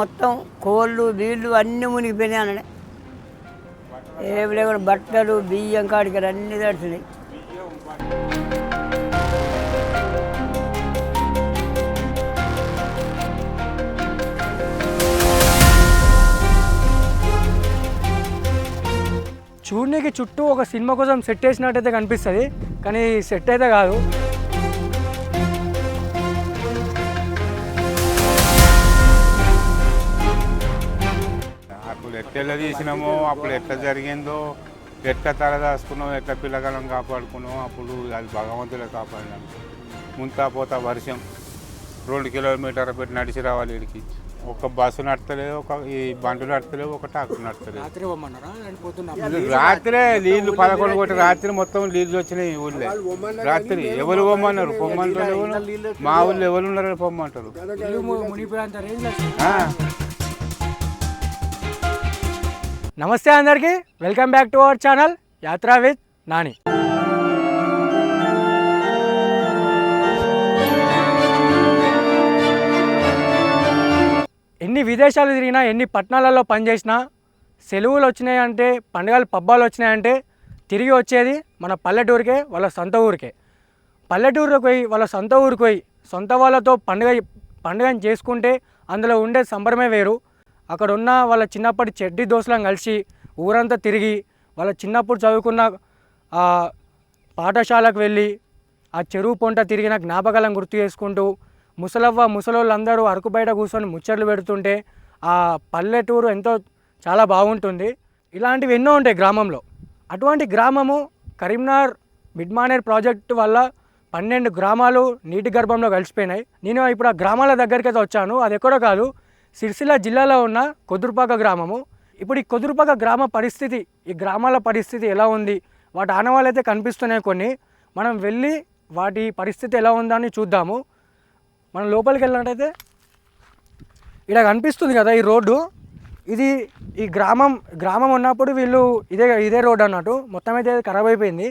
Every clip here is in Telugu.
మొత్తం కోళ్ళు వీళ్ళు అన్నీ మునిగిపోయినాయి అన్నడే. ఏమి కూడా బట్టలు బియ్యం కాడికి అన్నీ తడిచినాయి చూడనీకి చుట్టూ ఒక సినిమా కోసం సెట్ వేసినట్టయితే కనిపిస్తుంది కానీ సెట్ అయితే కాదు. ఎట్లా తీసినామో అప్పుడు ఎట్లా జరిగిందో ఎట్లా తలదాచుకున్నాం ఎట్లా పిల్లగాలను కాపాడుకున్నాం అప్పుడు అది భగవంతుడే కాపాడినాం ముంతా పోతా వర్షం. రెండు కిలోమీటర్ పెట్టి నడిచి రావాలి ఇక్కడికి ఒక బస్సు నడతలేదు ఒక ఈ బండ్లు నడతలేవు ఒక ట్రాక్టర్ నడతలేదు. రాత్రి నీళ్ళు పదకొండు కొట్టి రాత్రి మొత్తం నీళ్ళు వచ్చినాయి ఈ ఊళ్ళో. రాత్రి ఎవరు పొమ్మన్నారు? పొమ్మంటారు ఎవరు? మా ఊళ్ళో ఎవరు ఉన్నారని పొమ్మంటారు? నమస్తే అందరికీ. Welcome back to our channel Yatra with Nani ఎన్ని విదేశాలు తిరిగినా ఎన్ని పట్టణాలలో పనిచేసినా సెలవులు వచ్చినాయంటే పండుగలు పబ్బాలు వచ్చినాయంటే తిరిగి వచ్చేది మన పల్లెటూరికే వాళ్ళ సొంత ఊరికే. పల్లెటూరులోకి పోయి వాళ్ళ సొంత ఊరికి పోయి సొంత వాళ్ళతో పండుగ పండుగని చేసుకుంటే అందులో ఉండే సంబరమే వేరు. అక్కడ ఉన్న వాళ్ళ చిన్నప్పటి చెడ్డి దోస్తులను కలిసి ఊరంతా తిరిగి వాళ్ళ చిన్నప్పుడు చదువుకున్న పాఠశాలకు వెళ్ళి ఆ చెరువు పొంట తిరిగిన జ్ఞాపకాలను గుర్తు చేసుకుంటూ ముసలవ్వ ముసలోళ్ళందరూ అరకు బయట కూర్చొని ముచ్చట్లు పెడుతుంటే ఆ పల్లెటూరు ఎంతో చాలా బాగుంటుంది. ఇలాంటివి ఎన్నో ఉంటాయి గ్రామంలో. అటువంటి గ్రామము కరీంనగర్ మిడ్మానేర్ ప్రాజెక్ట్ వల్ల పన్నెండు గ్రామాలు నీటి గర్భంలో కలిసిపోయినాయి. నేను ఇప్పుడు ఆ గ్రామాల దగ్గరికి అయితే వచ్చాను. అది ఎక్కడో కాదు. సిరిసిల్ల జిల్లాలో ఉన్న కొదురుపాక గ్రామము. ఇప్పుడు ఈ కొదురుపాక గ్రామ పరిస్థితి ఈ గ్రామాల పరిస్థితి ఎలా ఉంది? వాటి ఆనవాళ్ళు అయితే కనిపిస్తున్నాయి కొన్ని. మనం వెళ్ళి వాటి పరిస్థితి ఎలా ఉందని చూద్దాము. మనం లోపలికి వెళ్ళినట్టయితే ఇక్కడ కనిపిస్తుంది కదా ఈ రోడ్డు. ఇది ఈ గ్రామం గ్రామం ఉన్నప్పుడు వీళ్ళు ఇదే ఇదే రోడ్డు అన్నట్టు. మొత్తం అయితే ఖరాబ్ అయిపోయింది.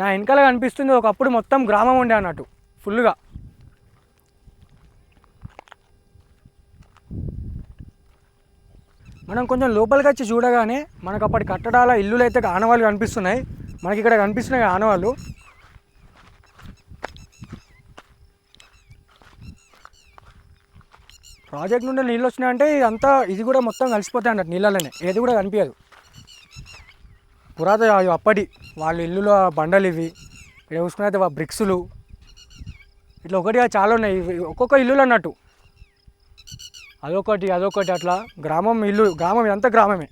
నా వెనకాల కనిపిస్తుంది ఒకప్పుడు మొత్తం గ్రామం ఉండే అన్నట్టు ఫుల్గా మనం కొంచెం లోపలికి వచ్చి చూడగానే మనకు అప్పటి కట్టడాల ఇల్లులు అయితే ఆనవాళ్ళు కనిపిస్తున్నాయి. మనకి ఇక్కడ కనిపిస్తున్నాయి ఆనవాళ్ళు. ప్రాజెక్ట్ నుండి నీళ్ళు వచ్చినాయంటే ఇదంతా ఇది కూడా మొత్తం కలిసిపోతాయి అన్నట్టు నీళ్ళలోనే. ఏది కూడా కనిపించదు. పురాతన అవి అప్పటి వాళ్ళ ఇల్లులో బండలు ఇవి ఇక్కడ చూసుకున్నైతే అయితే బ్రిక్సులు. ఇట్లా ఒకటిగా చాలా ఉన్నాయి. ఒక్కొక్క ఇల్లులు అన్నట్టు. అదొకటి అదొకటి అట్లా. గ్రామం ఇల్లు గ్రామం ఎంత గ్రామమే.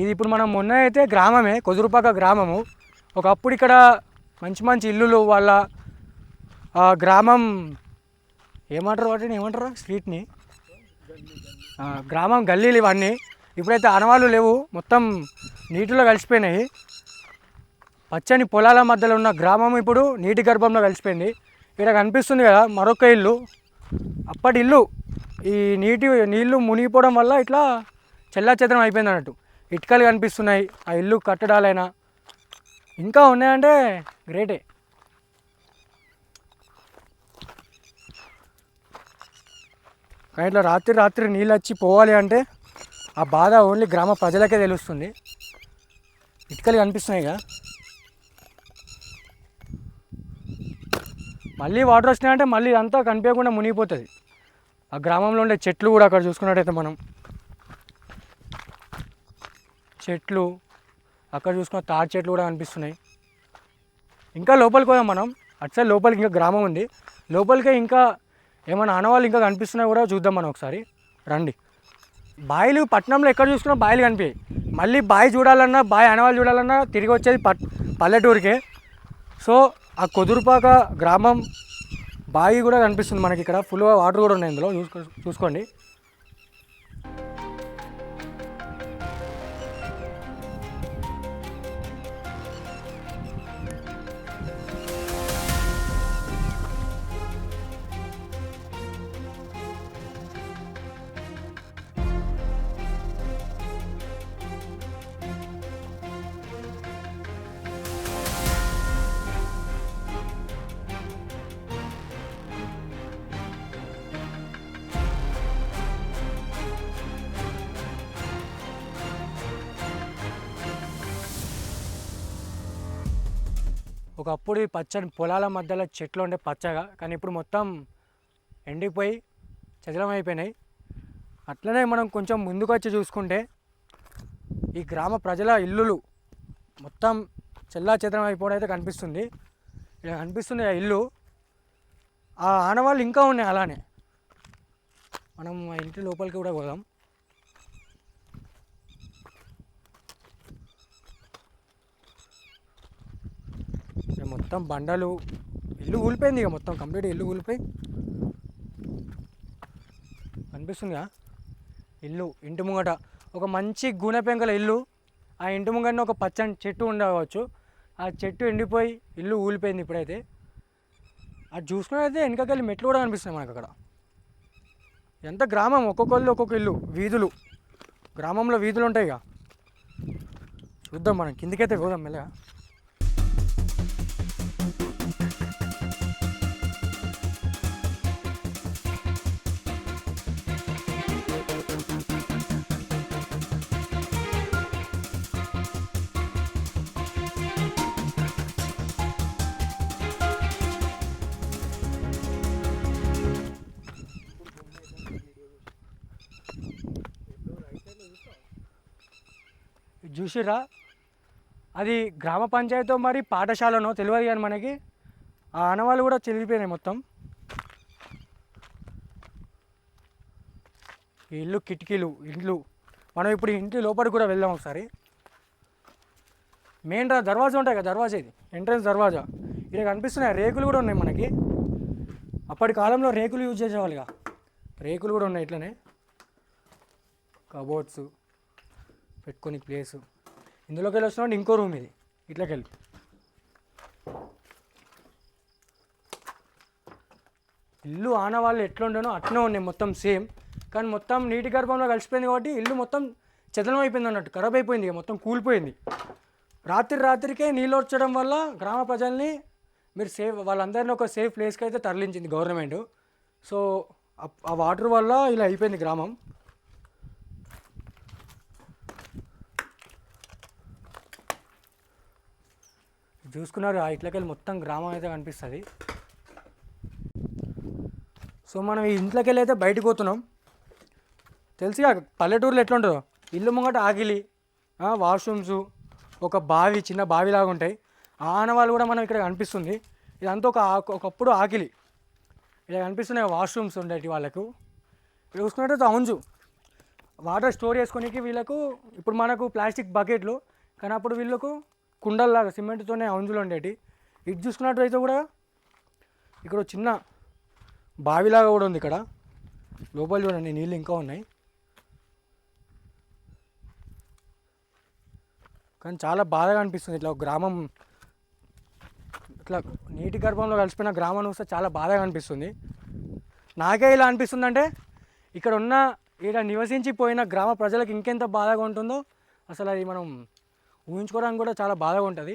ఇది ఇప్పుడు మనం మొన్న అయితే గ్రామమే కొదురుపాక గ్రామము. ఒకప్పుడు ఇక్కడ మంచి మంచి ఇల్లులు వాళ్ళ గ్రామం ఏమంటారు వాటిని ఏమంటారు? స్ట్రీట్ని? గ్రామం గల్లీలు ఇవన్నీ. ఇప్పుడైతే ఆనవాళ్ళు లేవు. మొత్తం నీటిలో కలిసిపోయినాయి. పచ్చని పొలాల మధ్యలో ఉన్న గ్రామం ఇప్పుడు నీటి గర్భంలో కలిసిపోయింది. ఇక్కడ కనిపిస్తుంది కదా మరొక ఇల్లు. అప్పటి ఇల్లు ఈ నీటి నీళ్ళు మునిగిపోవడం వల్ల ఇట్లా చెల్లాచెదరం అయిపోయింది అన్నట్టు. ఇటుకలు కనిపిస్తున్నాయి ఆ ఇల్లు కట్టడాలైనా. ఇంకా ఉన్నాయంటే గ్రేటే. కానీ ఇట్లా రాత్రి రాత్రి నీళ్ళు వచ్చి పోవాలి అంటే ఆ బాధ ఓన్లీ గ్రామ ప్రజలకే తెలుస్తుంది. ఇటుకలు కనిపిస్తున్నాయి కదా. మళ్ళీ వాటర్ వచ్చినాయంటే మళ్ళీ అంతా కనిపించకుండా మునిగిపోతుంది. ఆ గ్రామంలో ఉండే చెట్లు కూడా అక్కడ చూసుకున్నట్టయితే మనం. చెట్లు అక్కడ చూసుకున్న తాడి చెట్లు కూడా కనిపిస్తున్నాయి. ఇంకా లోపలికి పోదాం మనం. అటు సైడ్ లోపలికి ఇంకా గ్రామం ఉంది. లోపలికే ఇంకా ఏమైనా ఆనవాళ్ళు ఇంకా కనిపిస్తున్నాయి కూడా చూద్దాం మనం ఒకసారి. రండి. బాయిలు పట్టణంలో ఎక్కడ చూసుకున్నా బాయిలు కనిపించాయి మళ్ళీ బావి చూడాలన్నా బావి అనవాళ్ళు చూడాలన్నా తిరిగి వచ్చేది పట్ పల్లెటూరికే. సో ఆ కుదురుపాక గ్రామం బావి కూడా కనిపిస్తుంది మనకి ఇక్కడ. ఫుల్గా వాటర్ కూడా ఉన్నాయి ఇందులో. చూసుకో చూసుకోండి. ఒకప్పుడు ఈ పచ్చని పొలాల మధ్యలో చెట్లు ఉండే పచ్చగా కానీ ఇప్పుడు మొత్తం ఎండిపోయి చదలం అయిపోయినాయి. అట్లనే మనం కొంచెం ముందుకు వచ్చి చూసుకుంటే ఈ గ్రామ ప్రజల ఇల్లులు మొత్తం చెల్లా చెదరం అయిపోవడం అయితే కనిపిస్తుంది. ఇలా కనిపిస్తుంది ఆ ఇల్లు. ఆ ఆనవాళ్ళు ఇంకా ఉన్నాయి అలానే. మనం ఆ ఇంటి లోపలికి కూడా పోదాం ఇక మొత్తం బండలు ఇల్లు ఊలిపోయింది ఇక మొత్తం కంప్లీట్ ఇల్లు ఊలిపోయి అనిపిస్తుందిగా? ఇల్లు ఇంటి ముంగట. ఒక మంచి గూనె పెంకల ఇల్లు. ఆ ఇంటి ముంగట ఒక పచ్చని చెట్టు ఉండవచ్చు. ఆ చెట్టు ఎండిపోయి ఇల్లు ఊలిపోయింది ఇప్పుడైతే. అది చూసుకున్నైతే వెనకకెళ్ళి మెట్లు కూడా కనిపిస్తున్నాయి మనకు అక్కడ ఎంత గ్రామం? ఒక్కొక్కళ్ళు ఒక్కొక్క ఇల్లు వీధులు. గ్రామంలో వీధులు ఉంటాయి ఇక చూద్దాం మనం కిందికైతే పోదాం మెల్లగా. చూసిరా అది గ్రామ పంచాయతీ మరి పాఠశాలనో తెలియదు కానీ మనకి. ఆ ఆనవాళ్ళు కూడా చెదిరిపోయినాయి మొత్తం. ఇల్లు కిటికీలు ఇండ్లు. మనం ఇప్పుడు ఇంటి లోపలికి కూడా వెళ్దాం ఒకసారి. మెయిన్ రా దర్వాజా ఉంటాయి కదా దర్వాజా ఇది. ఎంట్రన్స్ దర్వాజా. ఇక్కడ కనిపిస్తున్నాయి రేకులు కూడా ఉన్నాయి మనకి. అప్పటి కాలంలో రేకులు యూజ్ చేసేవాళ్ళుగా రేకులు కూడా ఉన్నాయి ఇట్లనే. కబోర్డ్స్ పెట్టుకొని ప్లేసు. ఇందులోకి వెళ్ళి వచ్చినప్పుడు ఇంకో రూమ్ ఇది. ఇట్లకి వెళ్ళి. ఇల్లు ఆనవాళ్ళు ఎట్లుండనో అట్లనే ఉన్నాయి మొత్తం సేమ్. కానీ మొత్తం నీటి గర్భంలో కలిసిపోయింది కాబట్టి ఇల్లు మొత్తం చదనం అయిపోయింది అన్నట్టు ఖరాబ్ అయిపోయింది ఇక మొత్తం కూలిపోయింది. రాత్రి రాత్రికే నీళ్ళు వచ్చడం వల్ల గ్రామ ప్రజల్ని మీరు సేఫ్ వాళ్ళందరినీ ఒక సేఫ్ ప్లేస్కి అయితే తరలించింది గవర్నమెంట్. సో ఆ వాటర్ వల్ల ఇలా అయిపోయింది గ్రామం. చూసుకున్నారు. ఆ ఇట్లకెళ్ళి మొత్తం గ్రామం అయితే కనిపిస్తుంది. సో మనం ఈ ఇంట్లోకి వెళ్ళి అయితే బయటకు పోతున్నాం. తెలుసుగా పల్లెటూరులో ఎట్లుంటుందో? ఇల్లు ముంగట ఆకిలి వాష్రూమ్స్ ఒక బావి చిన్న బావిలాగా ఉంటాయి. ఆ ఆనవాళ్ళు కూడా మనం ఇక్కడ కనిపిస్తుంది. ఇదంతా ఒక ఒకప్పుడు ఆకిలి. ఇలా కనిపిస్తున్నాయి వాష్రూమ్స్ ఉండేటి వాళ్ళకు. ఇక్కడ చూసుకున్నట్టు అవుంజు వాటర్ స్టోర్ చేసుకోనికి వీళ్ళకు ఇప్పుడు మనకు ప్లాస్టిక్ బకెట్లు కానీ అప్పుడు వీళ్ళకు కుండల్లాగా సిమెంట్తోనే అంజులు ఉండేటి ఇటు చూసుకున్నట్టయితే కూడా ఇక్కడ చిన్న బావిలాగా కూడా ఉంది ఇక్కడ. లోపల చూడండి నీళ్ళు ఇంకా ఉన్నాయి. కానీ చాలా బాధగా అనిపిస్తుంది. ఇట్లా ఒక గ్రామం ఇట్లా నీటి గర్భంలో కలిసిపోయిన గ్రామం చూస్తే చాలా బాధగా అనిపిస్తుంది. నాకే ఇలా అనిపిస్తుందంటే ఇక్కడ ఉన్న ఇక్కడ నివసించి పోయిన గ్రామ ప్రజలకు ఇంకెంత బాధగా ఉంటుందో అసలు అది మనం ఊహించుకోవడానికి కూడా చాలా బాధగా ఉంటుంది.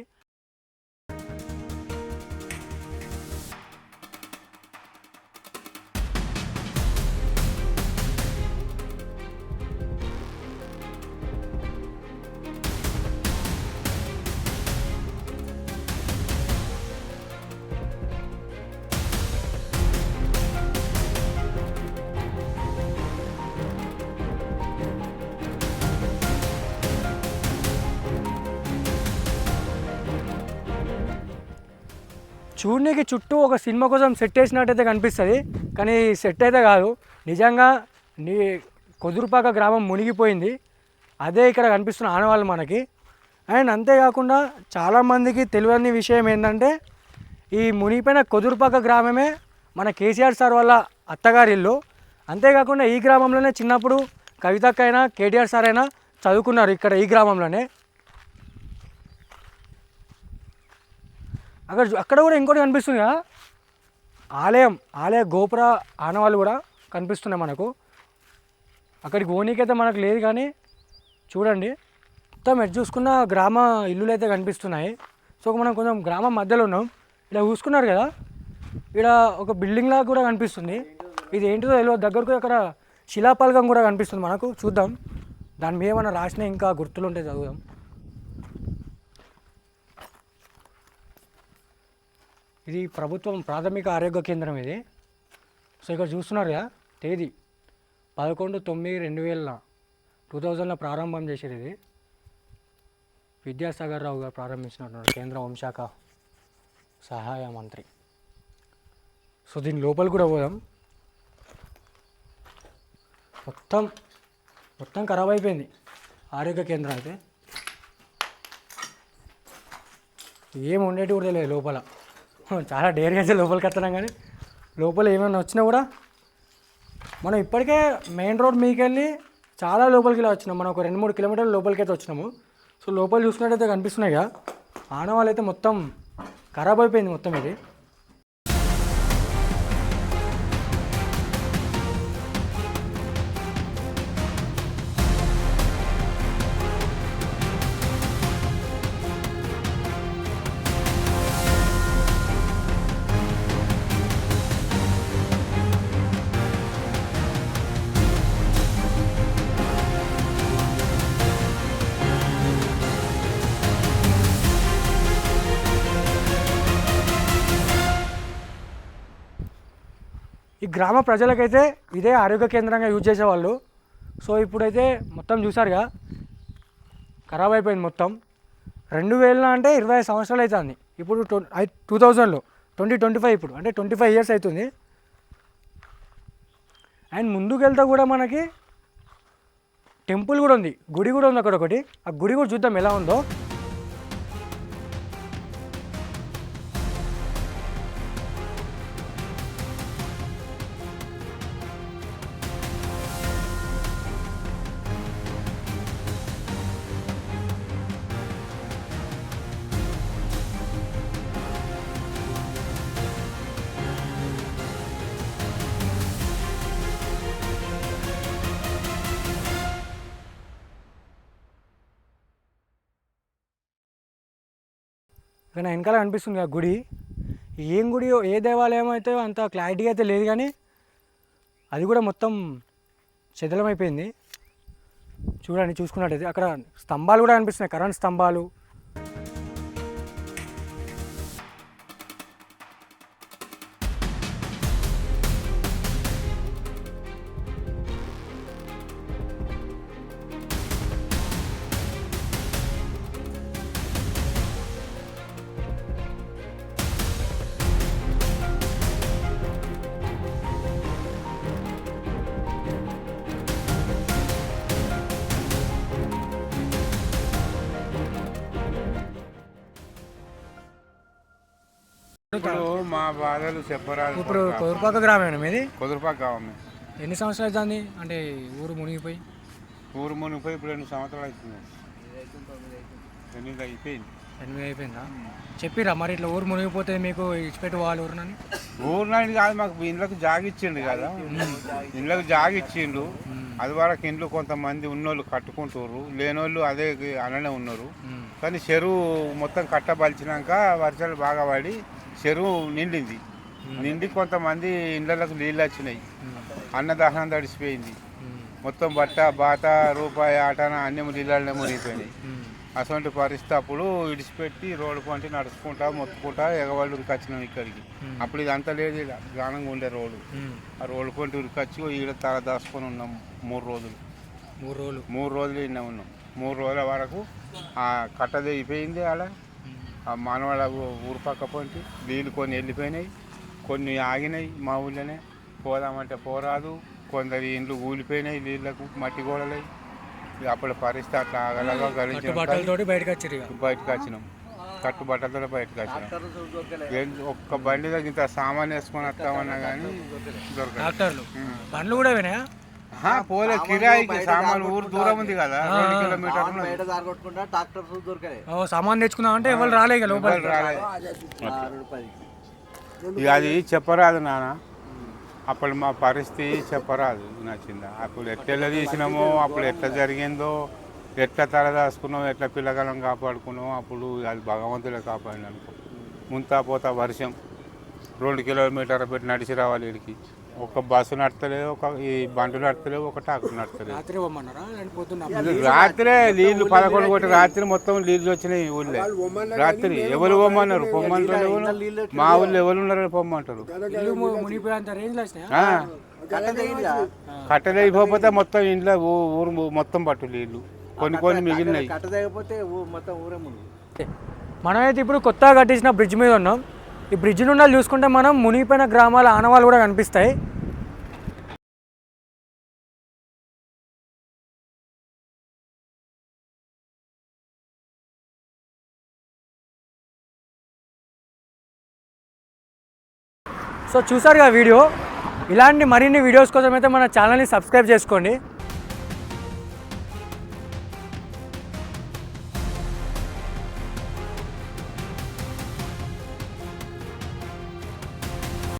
చూడనీకి చుట్టూ ఒక సినిమా కోసం సెట్ వేసినట్టయితే కనిపిస్తుంది. కానీ సెట్ అయితే కాదు. నిజంగా నీ కొదురుపాక గ్రామం మునిగిపోయింది. అదే ఇక్కడ కనిపిస్తున్న ఆనవాళ్ళు మనకి. అండ్ అంతేకాకుండా చాలామందికి తెలియని విషయం ఏంటంటే ఈ మునిగిపోయిన కొదురుపాక గ్రామమే మన కేసీఆర్ సార్ వాళ్ళ అత్తగారి ఇల్లు అంతేకాకుండా ఈ గ్రామంలోనే చిన్నప్పుడు కవితక్కైనా కేటీఆర్ సార్ అయినా చదువుకున్నారు ఇక్కడ ఈ గ్రామంలోనే. అక్కడ చూ- అక్కడ కూడా ఇంకోటి కనిపిస్తుంది కదా? ఆలయం ఆలయ గోపుర ఆనవాళ్ళు కూడా కనిపిస్తున్నాయి మనకు. అక్కడికి ఓనీకైతే మనకు లేదు కానీ చూడండి. మొత్తం ఎటు చూసుకున్న గ్రామ ఇల్లులు అయితే కనిపిస్తున్నాయి. సో మనం కొంచెం గ్రామం మధ్యలో ఉన్నాం. ఇలా చూసుకున్నారు కదా? ఇక్కడ ఒక బిల్డింగ్ లాగా కూడా కనిపిస్తుంది. ఇది ఏంటిదో తెలియదు దగ్గరకు అక్కడ శిలాపలకం కూడా కనిపిస్తుంది మనకు. చూద్దాం. దాని మీద ఏమైనా రాసిన ఇంకా గుర్తులు ఉంటే చదువుదాం. ఇది ప్రభుత్వం ప్రాథమిక ఆరోగ్య కేంద్రం ఇది. సో ఇక్కడ చూస్తున్నారు కదా తేదీ. పదకొండు తొమ్మిది రెండు వేల టూ థౌజండ్లో ప్రారంభం చేసేది ఇది. విద్యాసాగర్ రావు గారు ప్రారంభించినటువంటి కేంద్ర హోంశాఖ సహాయ మంత్రి. సో దీని లోపల కూడా పోదాం. మొత్తం మొత్తం ఖరాబ్ అయిపోయింది ఆరోగ్య కేంద్రం అయితే. ఏం ఉండేటి కూడా తెలియదు లోపల. చాలా డేర్గా అయితే లోపలికి వస్తున్నాం కానీ లోపల ఏమైనా వచ్చినా కూడా మనం ఇప్పటికే మెయిన్ రోడ్ మీకు వెళ్ళి చాలా లోపలికి ఇలా వచ్చినాం. మనం ఒక రెండు మూడు కిలోమీటర్ల లోపలికి అయితే వచ్చినాము. సో లోపల చూసుకున్నట్టయితే కనిపిస్తున్నాయి కదా. ఆనవాళ్ళు అయితే మొత్తం ఖరాబ్ అయిపోయింది మొత్తం ఇది. ఈ గ్రామ ప్రజలకైతే ఇదే ఆరోగ్య కేంద్రంగా యూజ్ చేసేవాళ్ళు. సో ఇప్పుడైతే మొత్తం చూసారుగా ఖరాబ్ అయిపోయింది మొత్తం. రెండు వేల అంటే ఇరవై ఐదు సంవత్సరాలు అవుతుంది ఇప్పుడు టూ థౌజండ్లో ట్వంటీ ట్వంటీ ఫైవ్ ఇప్పుడు అంటే ట్వంటీ ఫైవ్ ఇయర్స్ అవుతుంది అండ్ ముందుకెళ్తా కూడా మనకి టెంపుల్ కూడా ఉంది గుడి కూడా ఉంది అక్కడ ఒకటి ఆ గుడి కూడా చూద్దాం ఎలా ఉందో. కానీ వెనకాల కనిపిస్తుంది ఆ గుడి. ఏం గుడి ఏ దేవాలయం అయితే అంత క్లారిటీగా అయితే లేదు కానీ అది కూడా మొత్తం చదలమైపోయింది. చూడండి చూసుకున్నట్టయితే అక్కడ స్తంభాలు కూడా కనిపిస్తున్నాయి కరెంట్ స్తంభాలు ఇప్పుడు మా బాధలు చెప్పరాదు ఇప్పుడు కోరుపాక గ్రామం మీది? కుదురుపాక కావాలి ఎన్ని సంవత్సరాలు అవుతుంది అంటే ఊరు మునిగిపోయి? ఊరు మునిగిపోయి ఇప్పుడు రెండు సంవత్సరాలు అవుతుంది. ఎనిమిది అయిపోయింది ఎనిమిది అయిపోయిందా చెప్పిరా మరి ఇట్లా ఊరు మునిగిపోతే మీకు ఇచ్చిపెట్టి వాళ్ళు ఊరునని? ఊరు నాయుడు కాదు మాకు ఇండ్లకు జాగిచ్చిండు కదా. ఇండ్లకు జాగిచ్చిండు. అది వరకు ఇండ్లు కొంతమంది ఉన్నోళ్ళు కట్టుకుంటారు లేనోళ్ళు అదే అననే ఉన్నారు. కానీ చెరువు మొత్తం కట్టబలిచినాక వర్షాలు బాగా పడి చెరువు నిండింది. నిండి కొంతమంది ఇళ్ళకు నీళ్ళు వచ్చినాయి. అన్నదాహనం తడిసిపోయింది. మొత్తం బట్ట బాట రూపాయి ఆటన అన్ని నీళ్ళనే మునిగిపోయినాయి. అటువంటి పరిస్థితి అప్పుడు ఇడిచిపెట్టి రోడ్డు పంటి నడుచుకుంటా మొత్తుకుంటా ఎగవాళ్ళు ఉరికొచ్చినాం ఇక్కడికి. అప్పుడు ఇది అంత లేదు ఇలా గానంగా ఉండే రోడ్డు. ఆ రోడ్డు పంటి ఉరికొచ్చి ఈడ తల దాచుకొని ఉన్నాం మూడు రోజులు. మూడు రోజులు. మూడు రోజులు ఇన్న ఉన్నాం. మూడు రోజుల వరకు ఆ కట్ట తెగిపోయింది ఆడ. ఆ మానవాళ్ళ ఊరు పక్క పొంటి నీళ్ళు కొన్ని వెళ్ళిపోయినాయి కొన్ని ఆగినాయి మా ఊళ్ళోనే. పోదామంటే పోరాదు కొందరి ఇండ్లు కూలిపోయినాయి నీళ్ళకు మట్టి గోడలై. ఇక అప్పటి పరిస్థితి అట్లా ఆగలగా గలించి బయటకు వచ్చినాం. కట్టుబట్టలతో బయటకు వచ్చినాం ఒక్క బండి దగ్గర ఇంత సామాన్ వేసుకొని వస్తామన్నా కానీ దొరకదు డాక్టర్లు? బండ్లు కూడా పోలే కిరాయికి సామాన్ ఊరు దూరం ఉంది కదా రెండు కిలోమీటర్లు. బయట జారగొట్టుకుంటా ట్రాక్టర్ దొరకలే. ఓ సామాన్ అంటే ఎవరు రాలే ఇక లోపల ఇక అది చెప్పరాదు నాన్న. అప్పుడు మా పరిస్థితి చెప్పరాదు నచ్చిందా? అప్పుడు ఎట్లా తీసినామో అప్పుడు ఎట్లా జరిగిందో ఎట్లా తలదాచుకున్నాం ఎట్లా పిల్లగాలం కాపాడుకున్నాం అప్పుడు అది భగవంతుడే కాపాడిన అనుకో ముంతా పోతా వర్షం. రెండు కిలోమీటర్ పెట్టి నడిచి రావాలి ఇడికి. ఒక బస్సు నడతలేదు ఒక ఈ బండ్లు నడతలేవు ఒక ట్రాక్టర్ నడతలేదు. రాత్రి పోమన్నారా లేదంటే పొద్దున్న రాత్రే నీళ్ళు పదకొండు కొట్టి రాత్రి మొత్తం నీళ్ళు వచ్చినాయి ఈ ఊళ్ళో. రాత్రి ఎవరు పొమ్మన్నారు? పొమ్మంటారు ఎవరు మా ఊళ్ళో ఎవరు ఉన్నారు పొమ్మంటారు. ఇల్లు ము- మునిగిపోయేంత రేంజ్లో వచ్చినాయా? ఆ, కట్ట తెగిందా కట్టలేకపోతే మొత్తం ఇంట్లో ఊ- ఊరు మొత్తం పట్టు నీళ్ళు. కొన్ని కొన్ని మిగిలినాయి. మొత్తం ఊరే మనమైతే ఇప్పుడు కొత్తగా కట్టించిన బ్రిడ్జ్ మీద ఉన్నాం. ఈ బ్రిడ్జ్ నుండి చూసుకుంటే మనం మునిగిపోయిన గ్రామాల ఆనవాళ్ళు కూడా కనిపిస్తాయి. సో చూసారుగా వీడియో? ఇలాంటి మరిన్ని వీడియోస్ కోసం అయితే మన ఛానల్ని సబ్స్క్రైబ్ చేసుకోండి.